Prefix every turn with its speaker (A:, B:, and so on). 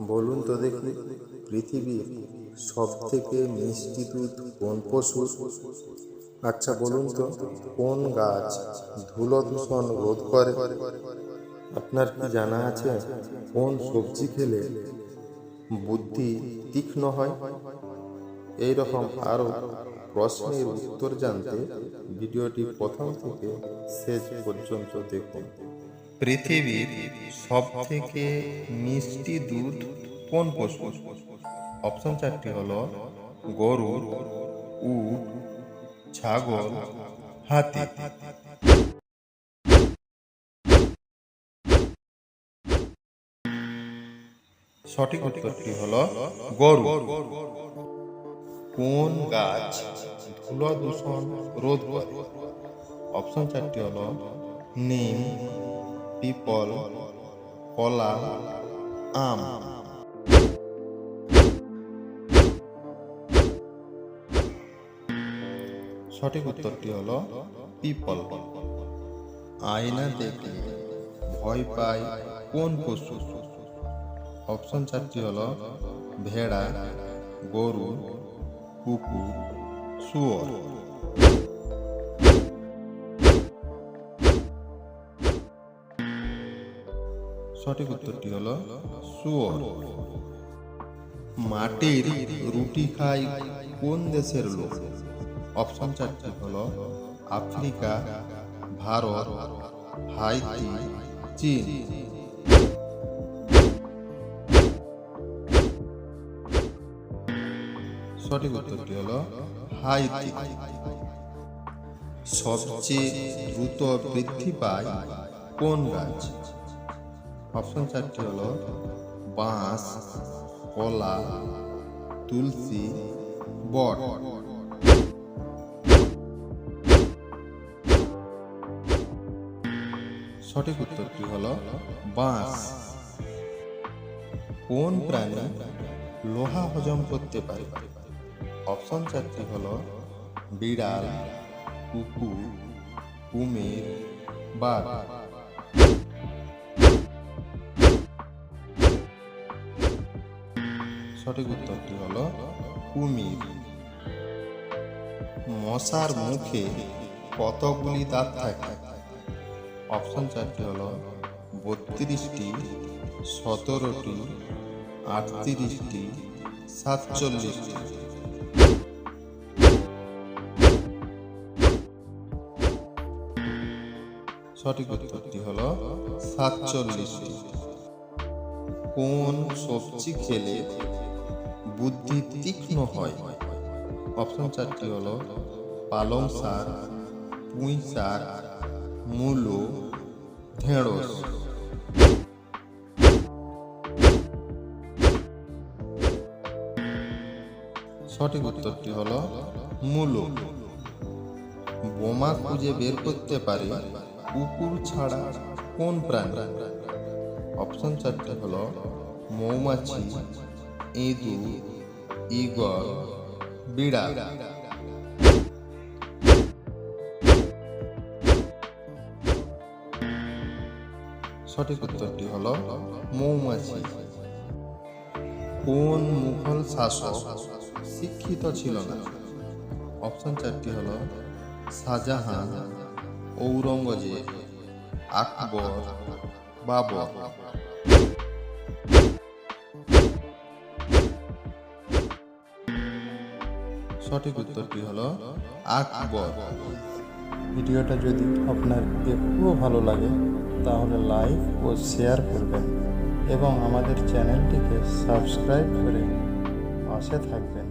A: বলুন তো দেখি পৃথিবীর সব থেকে মিষ্টি দুধ কোন পশু? আচ্ছা বলুন তো, কোন গাছ ধুলো দূষণ রোধ করে? আপনার কি জানা আছে কোন সবজি খেলে বুদ্ধি তীক্ষ্ণ হয়? এই রকম আরও প্রশ্নের উত্তর জানতে ভিডিওটি প্রথম থেকে শেষ পর্যন্ত দেখুন। পৃথিবীর সব থেকে মিষ্টি দুধ কোন পশু? অপশন চারটি হল গরু, উট, ছাগল, হাতি। সঠিক উত্তরটি হলো গরু। কোন গাছ ধুলো দূষণ রোধ করে? অপশন চারটি হল নিম পিপল কলা আম সঠিক উত্তরটি হলো পিপল আয়না দেখে ভয় পায় কোন পশু। অপশন চারটি হলো ভেড়া, গরু, কুকুর, শুয়োর। সঠিক উত্তরটি হলো শুয়োর। মাটির রুটি খায় কোন দেশের লোক? অপশন চারটি হলো আফ্রিকা, ভারত, হাইতি, চীন। সঠিক উত্তরটি হলো হাইতি। সবচেয়ে দ্রুত বৃদ্ধি পায় কোন গাছ অপশন চারটি হলো বাঁশ, কলা, তুলসী, বট। সঠিক উত্তরটি হল বাঁশ। কোন প্রাণী লোহা হজম করতে পারে? অপশন চারটি হল বিড়াল, কুকুর, কুমির, বাঘ। সঠিক উত্তরটি হলো? কুমির। মশার মুখে কতগুলি দাঁত থাকে? অপশন চারটি হলো বত্রিশটি, সতেরোটি, আটত্রিশটি, সাতচল্লিশটি। সঠিক উত্তরটি হল সাতচল্লিশটি। কোন সবজি খেলে বুদ্ধি তীক্ষ্ণ হয়। অপশন চারটি হলো পালং শাক, পুঁই শাক, মূলো, ঢেঁড়স। সঠিক উত্তরটি হল মূলো। বোমা খুঁজে বের করতে পারে কুকুর ছাড়া কোন প্রাণী? অপশন চারটি হল মৌমাছি ইঁদুর ঈগল বিড়াল। সঠিক উত্তরটি হলো মৌমাছি। কোন মুঘল শাসক শিক্ষিত ছিল না? অপশন চারটি হল শাহজাহান, ঔরঙ্গজেব, আকবর, বাবর। সঠিক উত্তরটি হলো? আকবর। ভিডিওটা যদি আপনার একটুও ভালো লাগে, তাহলে লাইক ও শেয়ার করবেন এবং আমাদের চ্যানেলটিকে সাবস্ক্রাইব করে পাশে থাকবেন।